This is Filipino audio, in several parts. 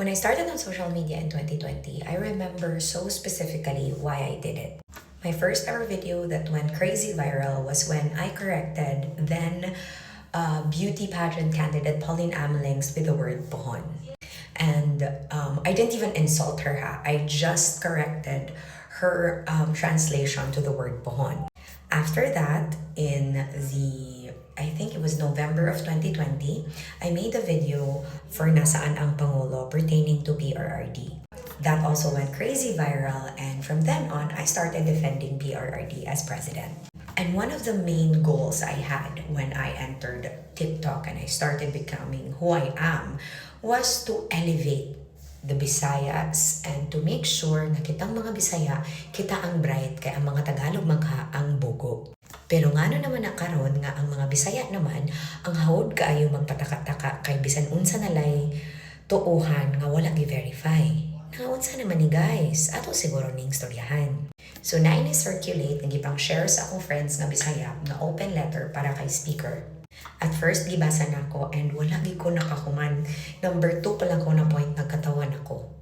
When I started on social media in 2020, I remember so specifically why I did it. My first ever video that went crazy viral was when I corrected then uh, beauty pageant candidate Pauline Amelings with the word pohon. And um, I didn't even insult her, ha. I just corrected her um, translation to the word pohon. After that, in the, I think it was November of 2020, I made a video for Nasaan ang Pangulo pertaining to PRRD. That also went crazy viral, and from then on, I started defending PRRD as president. And one of the main goals I had when I entered TikTok and I started becoming who I am was to elevate the Visayas and to make sure na kitang mga Bisaya, kita ang bright kaya ang mga Tagalog magha ang bugo. Pero ngano naman na karon nga ang mga Bisaya naman ang hawod kaayo magpataka-taka kay bisan unsa nalay tuuhan nga wala gi-verify. Nga unsa naman ni guys, ato siguro ning storyahan. So na ini circulate nga gipang share sa akong friends nga Bisaya nga open letter para kay speaker. At first, gibasa na ako and wala gi ko nakakuman. Number two pa lang ko na point nagkatawan ako.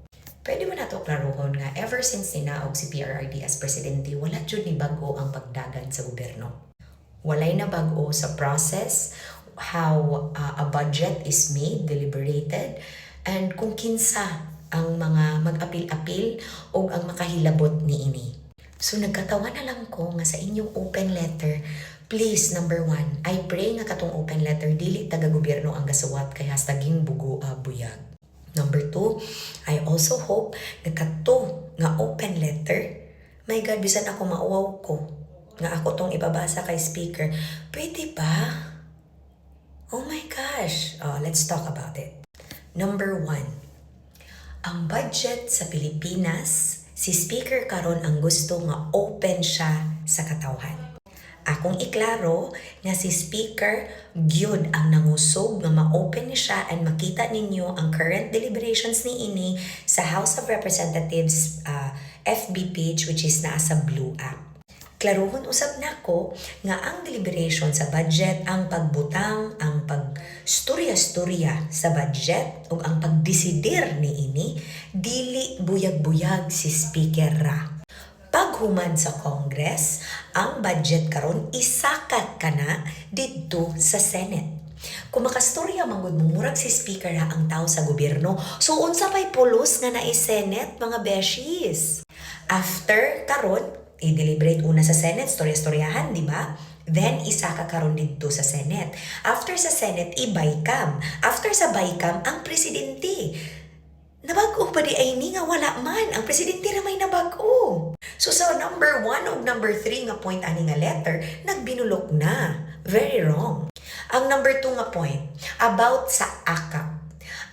Pwede mo na to klaruhon nga ever since sinaog si PRRD as presidente, wala jud ni bago ang pagdagan sa gobyerno. Walay na bago sa process, how uh, a budget is made, deliberated, and kung kinsa ang mga mag-apil-apil o ang makahilabot ni ini. So nagkatawa na lang ko nga sa inyong open letter, please, number one, I pray nga katong open letter, dili taga-gobyerno ang gasuwat kay hastaging bugo a buyag. Number two, I also hope na kato nga open letter, my God, bisan ako mauwaw ko, nga ako tong ibabasa kay speaker, pwede ba? Oh my gosh, oh, let's talk about it. Number one, ang budget sa Pilipinas, si speaker karon ang gusto nga open siya sa katawhan. Akong iklaro nga si speaker gyud ang nangusog nga ma-open ni siya and makita ninyo ang current deliberations ni ini sa House of Representatives uh, FB page which is naa sa Blue app. Klaruhon usab nako nga ang deliberation sa budget ang pagbutang, ang pagstorya-storya sa budget ug ang pagdesidir ni ini dili buyag-buyag si speaker ra. Paghuman sa Congress, ang budget karon isakat kana didto sa Senate. Kung makastorya manggod mumurag si speaker ha ang tao sa gobyerno, so unsa pay pulos nga naay Senate mga beshies. After karon, i-deliberate una sa Senate, storya-storyahan, di ba? Then, isa ka karon dito sa Senate. After sa Senate, i-bycam. After sa bycam, ang presidente. Nabago pa di ay ni nga wala man. Ang presidente ra may nabago. So sa number one o number three nga point ani nga letter, nagbinulok na. Very wrong. Ang number two nga point, about sa akap.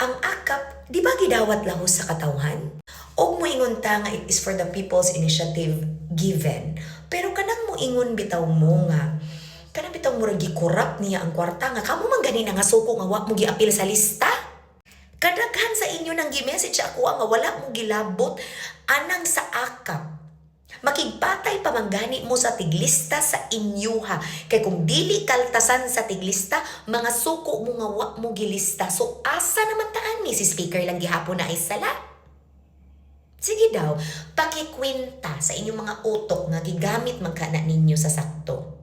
Ang akap, di ba gidawat lahos sa katawhan? Og mo ingon ta nga it is for the people's initiative given. Pero kanang mo ingon bitaw mo nga kanang bitaw mo ra gikurap niya ang kwarta nga kamo man gani nga suko nga wa mo giapil sa lista. Kadaghan sa inyo nang gi-message ako nga wala mo gilabot anang sa akap. Makigpatay pamanggani mo sa tiglista sa inyuha. Kay kung dili kaltasan sa tiglista, mga suko mo nga wa mo gilista. So asa naman taan ni si speaker lang gihapon na ay sala? Sige daw, pakikwinta sa inyong mga utok nga gigamit magkana ninyo sa sakto.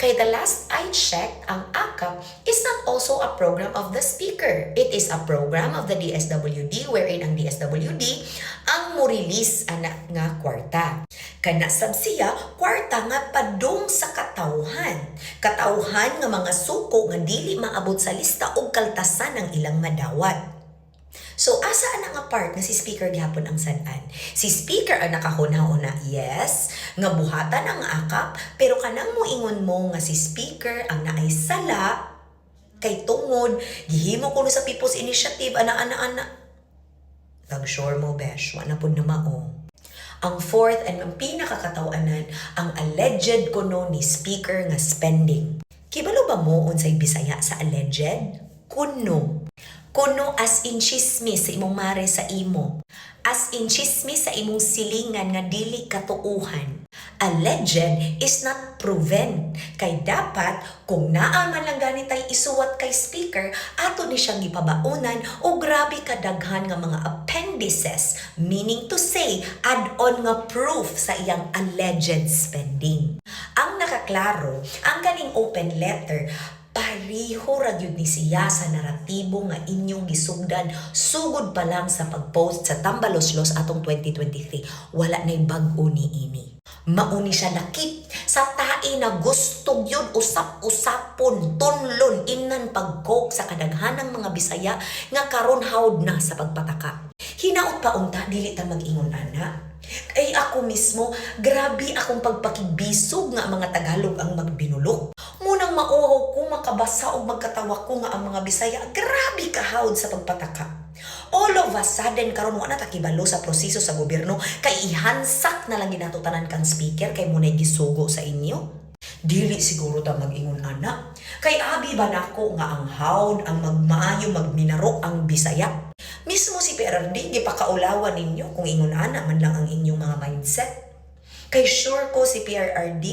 Kay the last I checked, ang AKAP is not also a program of the speaker. It is a program of the DSWD wherein ang DSWD ang mo-release anak nga kwarta. Kana sab siya, kwarta nga padung sa katawhan. Katawhan nga mga suko nga dili maabot sa lista og kaltasan ng ilang madawat. So, asa ana nga part nga si speaker gihapon ang sanan? Si speaker ang nakahuna-una, yes, nga buhatan ang akap, pero kanang mo ingon mo nga si speaker ang naay sala, kay tungod, gihimo ko sa People's Initiative, ana-ana-ana. Pag-sure mo, besh, wala po na mao. Ang fourth and ang pinakakatawanan, ang alleged kuno ni speaker nga spending. Kibalo ba mo unsay bisaya sa alleged? Kuno. Kuno as in chismis sa imong mare sa imo. As in chismis sa imong silingan nga dili katuuhan. Alleged is not proven. Kay dapat, kung naa man lang ganit ay isuwat kay speaker, ato ni siyang gipabaunan o grabe kadaghan nga mga append appendices, meaning to say, add-on nga proof sa iyang alleged spending. Ang nakaklaro, ang ganing open letter, pariho ra gyud ni siya sa naratibo nga inyong gisugdan. Sugod pa lang sa pagpost sa Tambaloslos atong 2023 wala nay bag-o ni ini mauni siya nakit sa tae na gusto yun. Usap-usapon tunlon inan pagkok sa kadaghanang mga Bisaya nga karon hawd na sa pagpataka. Hinaot pa unta dili ta mag-ingon ana ay ako mismo, grabe akong pagpakibisog nga mga Tagalog ang magbinulok. Munang mauhaw makabasa o magkatawa ko nga ang mga Bisaya, grabe kahawd sa pagpataka. All of a sudden, karon wala takibalo sa proseso sa gobyerno, kay ihansak na lang ginatutanan kang speaker, kay muna'y gisugo sa inyo. Dili siguro ta mag-ingon ana. Kay abi ba nako nga ang hawd ang magmaayo magminaro ang Bisaya. Mismo si PRD gipakaulawan ninyo kung ingon ana man lang ang inyong mga mindset. Kay sure ko si PRRD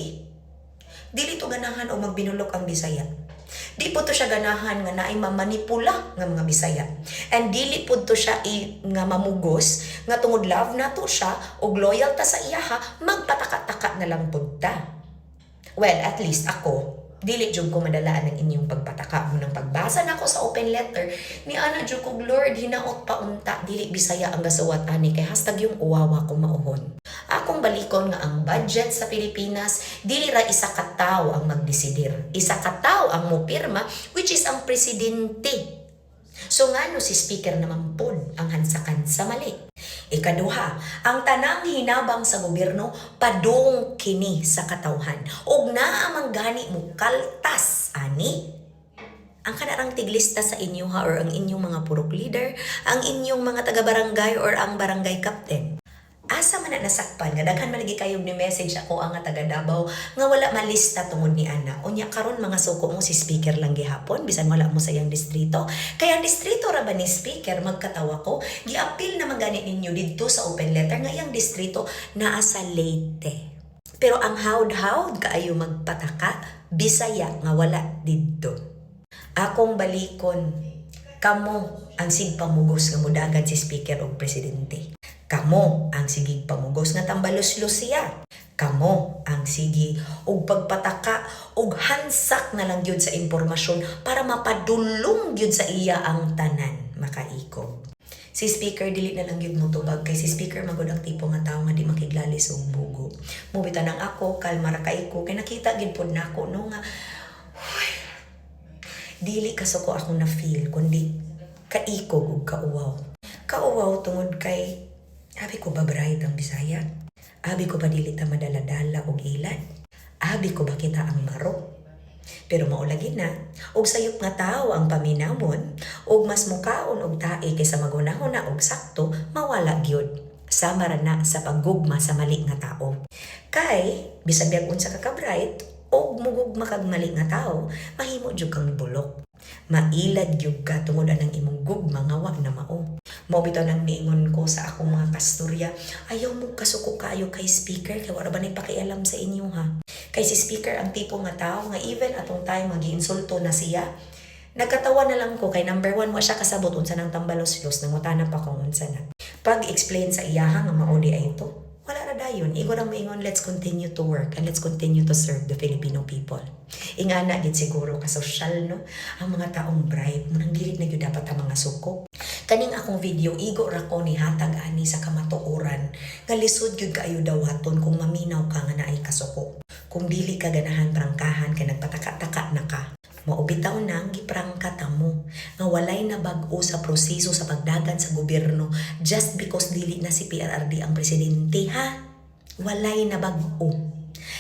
dili to ganahan o magbinulok ang Bisaya. Di po to siya ganahan nga naay mamanipula nga mga Bisaya. And dili po to siya i, nga mamugos nga tungod love na to siya o loyal ta sa iya ha, magpataka-taka na lang pud ta. Well, at least ako, dili jud ko madalaan ng inyong pagpataka mo ng pagbasa nako sa open letter ni ana jud ko Lord hinaot pa unta dili bisaya ang gasuwat ani kay hashtag yung uwawa ko mauhon akong balikon nga ang budget sa Pilipinas dili ra isa ka tawo ang magdesidir isa ka tawo ang mopirma which is ang presidente So ngano si speaker naman pod ang hansakan sa mali. Ikaduha, ang tanang hinabang sa gobyerno padung kini sa katawhan. Og naa mang gani mo kaltas ani ang kanarang tiglista sa inyo ha or ang inyong mga purok leader, ang inyong mga taga-barangay or ang barangay captain. Asa man na nasakpan nga daghan malagi kayo ni message ako ang taga Davao nga wala malista tungod ni ana. Unya karon mga suko mo si speaker lang gihapon bisan wala mo sa iyang distrito. Kaya ang distrito ra ba ni speaker magkatawa ko giapil na magani ninyo didto sa open letter nga iyang distrito naa sa Leyte. Pero ang hawd-hawd kaayo magpataka Bisaya nga wala didto. Akong balikon kamo ang sigpamugos nga mudagan si speaker o presidente. Kamo ang sigig pamugos nga tambalos-los. Kamo ang sige og pagpataka og hansak na lang gyud sa impormasyon para mapadulong gyud sa iya ang tanan makaiko. Si speaker dili na lang gyud mo tubag kay si speaker magud ang tipo nga tawo nga di makiglalis og bugo. Mubita nang ako kalma ra kaiko kay nakita gid pod nako no nga "Huy, dili kasuko ako na feel kundi kaikog ug kauwaw. Kauwaw tungod kay abi ko ba bright ang Bisaya? Abi ko ba dili ta madala-dala og ilan? Abi ko ba kita ang maro? Pero maulagi na, og sayop nga tao ang paminamon, og mas mukaon og tae kaysa magunahon na og sakto, mawala gyud. Sama ra na sa paggugma sa mali nga tao. Kay, bisag unsa ka ka-bright, og mugugma kag mali nga tao, mahimo jud kang bulok. Mailad gyud ka tungod ang imong gugma nga wa na mao. Mao bitaw nang niingon ko sa akong mga kasturya, ayaw mo kasuko kayo kay speaker kay wala ba nay pakialam sa inyo ha. Kay si speaker ang tipo nga tao nga even atong time magiinsulto na siya, Nagkatawa na lang ko kay number one mo siya kasabot unsa nang tambalos-los nangutana pa kung unsa na. Pag-explain sa iyaha nga mauli ay ito, wala ra dayon. Igo ra moingon, let's continue to work and let's continue to serve the Filipino people. Ingana gid siguro ka social no, ang mga taong bribe mo nang dili na gyud dapat ang mga suko. Kaning akong video igo ra ko ni hatag ani sa kamatuoran nga lisod gyud kaayo dawaton kung maminaw ka nga naay kasuko. Kung dili ka ganahan prangkahan kay nagpataka-taka na ka. Maubitaw nang giprangka ta mo nga walay na bag-o sa proseso sa pagdagan sa gobyerno just because dili na si PRRD ang presidente ha. Walay na bag-o.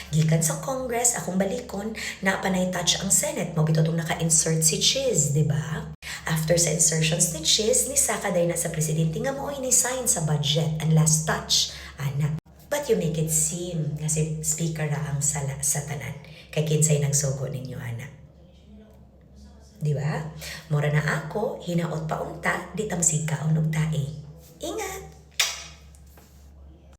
Gikan sa Congress, akong balikon, na panay touch ang Senate. Mabito itong naka-insert si Chiz, di ba? After sa insertions ni Chiz, ni Sakaday na sa presidente nga mo ni sign sa budget and last touch. Ana. But you make it seem nga si speaker ra ang sala sa tanan. Kay kinsay nagsugo ninyo, ana. Di ba? Mura na ako, hinaot pa unta, di tamsig ka og tae. Ingat!